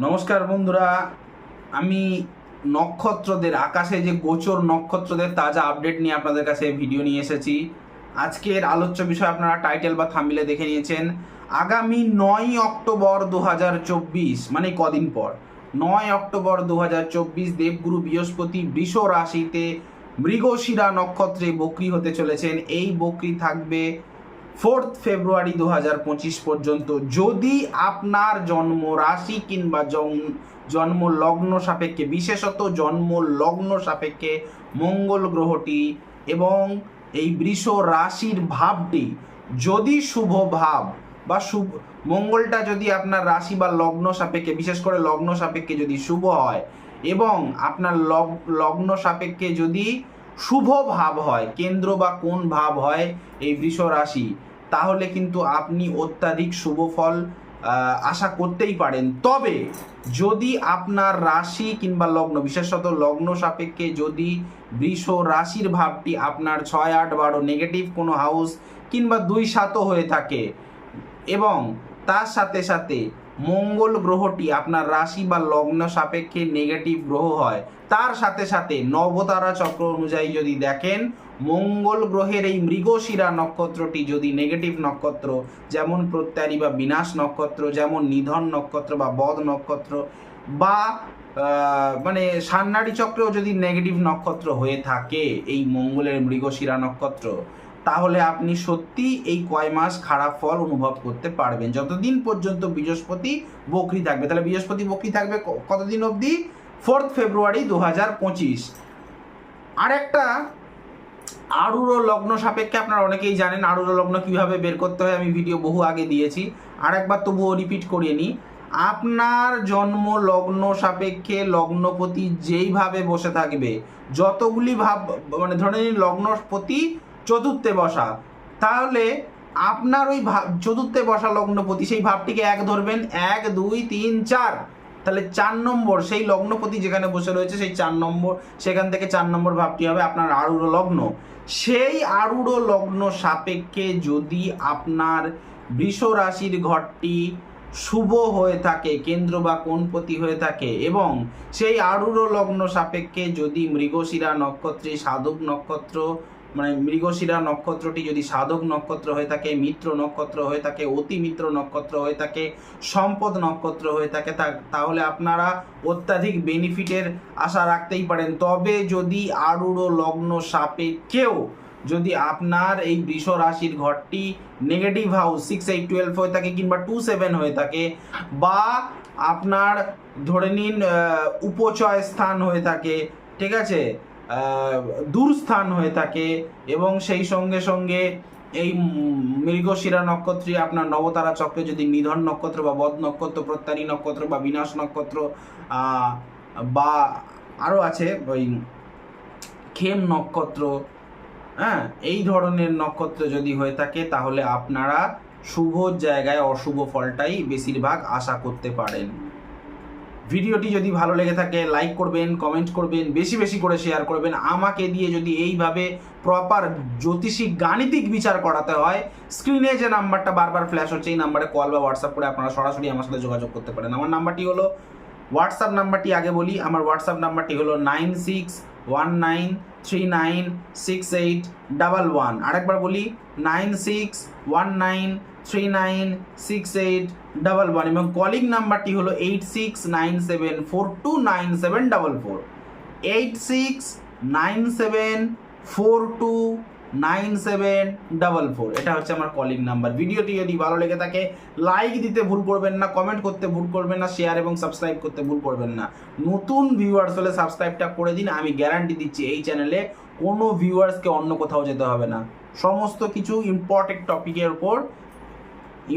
নমস্কার বন্ধুরা, আমি নক্ষত্রদের, আকাশে যে গোচর নক্ষত্রদের তাজা আপডেট নিয়ে আপনাদের কাছে ভিডিও নিয়ে এসেছি। আজকের আলোচ্য বিষয় আপনারা টাইটেল বা থামিলে দেখে নিয়েছেন, আগামী নয় অক্টোবর দু হাজার চব্বিশ মানে কদিন পর। নয় অক্টোবর দু হাজার চব্বিশ, দেবগুরু বৃহস্পতি বৃষ রাশিতে মৃগশিরা নক্ষত্রে বকরি হতে চলেছেন। এই বকরি থাকবে ফোর্থ ফেব্রুয়ারি দু হাজার পঁচিশ পর্যন্ত যদি আপনার জন্ম রাশি কিংবা জন্ম জন্ম লগ্ন সাপেক্ষে, বিশেষত জন্ম লগ্ন সাপেক্ষে মঙ্গল গ্রহটি এবং এই বৃষ রাশির ভাবটি যদি শুভ ভাব বা শুভ মঙ্গলটা যদি আপনার রাশি বা লগ্ন সাপেক্ষে, বিশেষ করে লগ্ন সাপেক্ষে যদি শুভ হয় এবং আপনার লগ- লগ্ন সাপেক্ষে যদি শুভ ভাব হয়, কেন্দ্র বা কোন ভাব হয় এই বৃষ রাশি। তাহলে কিন্তু আপনি অত্যাধিক শুভ ফল আশা করতেই পারেন। তবে যদি আপনার রাশি কিংবা লগ্ন, বিশেষত লগ্ন সাপেক্ষে যদি বৃষ রাশির ভাবটি আপনার ছয় আট বারো নেগেটিভ কোনো হাউস কিংবা দুই সাতও হয়ে থাকে এবং তার সাথে সাথে মঙ্গল গ্রহটি আপনার রাশি বা লগ্ন সাপেক্ষে নেগেটিভ গ্রহ হয়। তার সাথে সাথে নবতারা চক্র অনুযায়ী যদি দেখেন, মঙ্গল গ্রহের এই মৃগশিরা নক্ষত্রটি যদি নেগেটিভ নক্ষত্র, যেমন প্রত্যারি বা বিনাশ নক্ষত্র, যেমন নিধন নক্ষত্র বা বদ নক্ষত্র বা মানে সান্নাড়ি চক্রেও যদি নেগেটিভ নক্ষত্র হয়ে থাকে, এই মঙ্গলের মৃগশিরা নক্ষত্র তাহলে আপনি সত্যি এই কয় মাস খারাপ ফল অনুভব করতে পারবেন। যতদিন পর্যন্ত বৃহস্পতি বকরি থাকবে, তাহলে বৃহস্পতি বকরি থাকবে কতদিন অবধি? ফোর্থ ফেব্রুয়ারি দু হাজার পঁচিশ। আরেকটা আরুরো লগ্ন সাপেক্ষে আপনারা অনেকেই জানেন আরুরো লগ্ন কীভাবে বের করতে হয়, আমি ভিডিও বহু আগে দিয়েছি। আর একবার তবুও রিপিট করিয়ে নিই। আপনার জন্ম লগ্ন সাপেক্ষে লগ্নপতি যেইভাবে বসে থাকবে, যতগুলি ভাব মানে ধরে নিন লগ্নপতি চতুর্থে বসা। তাহলে আপনার ওই ভাব চতুর্থে বসা লগ্নপতি, সেই ভাবটিকে এক ধরবেন, এক, দুই, তিন, চার। তাহলে চার নম্বর, সেই লগ্নপতি যেখানে বসে রয়েছে, সেই চার নম্বর, সেখান থেকে চার নম্বর ভাবটি হবে আপনার আরুড় লগ্ন। সেই আরুড় লগ্ন সাপেক্ষে যদি আপনার বৃষ রাশির ঘরটি শুভ হয়ে থাকে, কেন্দ্র বা কোণপতি হয়ে থাকে, এবং সেই আরুড় লগ্ন সাপেক্ষে যদি মৃগশিরা নক্ষত্রে, সাধক নক্ষত্র মানে মৃগশিরা নক্ষত্রটি যদি সাধক নক্ষত্র হয়ে থাকে, মিত্র নক্ষত্র হয়ে থাকে, অতি মিত্র নক্ষত্র হয়ে থাকে, সম্পদ নক্ষত্র হয়ে থাকে তাহলে আপনারা অত্যাধিক বেনিফিটের আশা রাখতেই পারেন। তবে যদি আরুড় লগ্ন সাপেক্ষেও যদি আপনার এই বৃষ রাশির ঘরটি negative house six eight twelve হয়ে থাকে কিংবা টু সেভেন হয়ে থাকে বা আপনার ধরে নিন উপচয় স্থান হয়ে থাকে, ঠিক আছে? দূরস্থান হয়ে থাকে এবং সেই সঙ্গে সঙ্গে এই মৃগশিরা নক্ষত্রে আপনার নবতারা চক্রে যদি নিধন নক্ষত্র বা বদ নক্ষত্র প্রত্যানী নক্ষত্র বা বিনাশ নক্ষত্র বা আরও আছে, ওই খেম নক্ষত্র হ্যাঁ এই ধরনের নক্ষত্র যদি হয়ে থাকে, তাহলে আপনারা শুভ জায়গায় অশুভ ফলটাই বেশিরভাগ আশা করতে পারেন। ভিডিওটি যদি ভালো লেগে থাকে লাইক করবেন কমেন্ট করবেন, বেশি বেশি করে শেয়ার করবেন। আমাকে দিয়ে যদি এইভাবে প্রপার জ্যোতিষিক গাণিতিক বিচার করাতে হয় স্ক্রিনে যে নাম্বারটা বারবার ফ্ল্যাশ হচ্ছে, এই নাম্বারে কল বা হোয়াটসঅ্যাপ করে আপনারা সরাসরি আমার সাথে যোগাযোগ করতে পারেন। আমার নাম্বারটি হলো হোয়াটসঅ্যাপ নাম্বারটি আগে বলি, আমার হোয়াটসঅ্যাপ নাম্বারটি হলো nine six one nine three nine six eight double one আরেকবার বলি nine six one nine three nine six eight double one এবং কলিং নাম্বারটি হলো eight six nine seven four two nine seven double four eight six nine seven four two nine seven double four এটা হচ্ছে আমার calling number ভিডিওটি যদি ভালো লেগে থাকে লাইক দিতে ভুল করবেন না কমেন্ট করতে ভুল করবেন না শেয়ার এবং সাবস্ক্রাইব করতে ভুল করবেন না। নতুন ভিউয়ার্স হলে সাবস্ক্রাইবটা করে দিন, আমি গ্যারান্টি দিচ্ছি এই চ্যানেলে কোনো ভিউয়ার্সকে অন্য কোথাও যেতে হবে না। সমস্ত কিছু ইম্পর্টেন্ট টপিকের উপর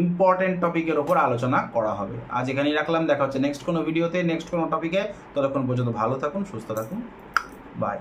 ইম্পর্টেন্ট টপিকের ওপর আলোচনা করা হবে। আজ এখানেই রাখলাম। দেখা হচ্ছে নেক্সট কোনো ভিডিওতে নেক্সট কোনো টপিকে ততক্ষণ পর্যন্ত ভালো থাকুন, সুস্থ থাকুন। বাই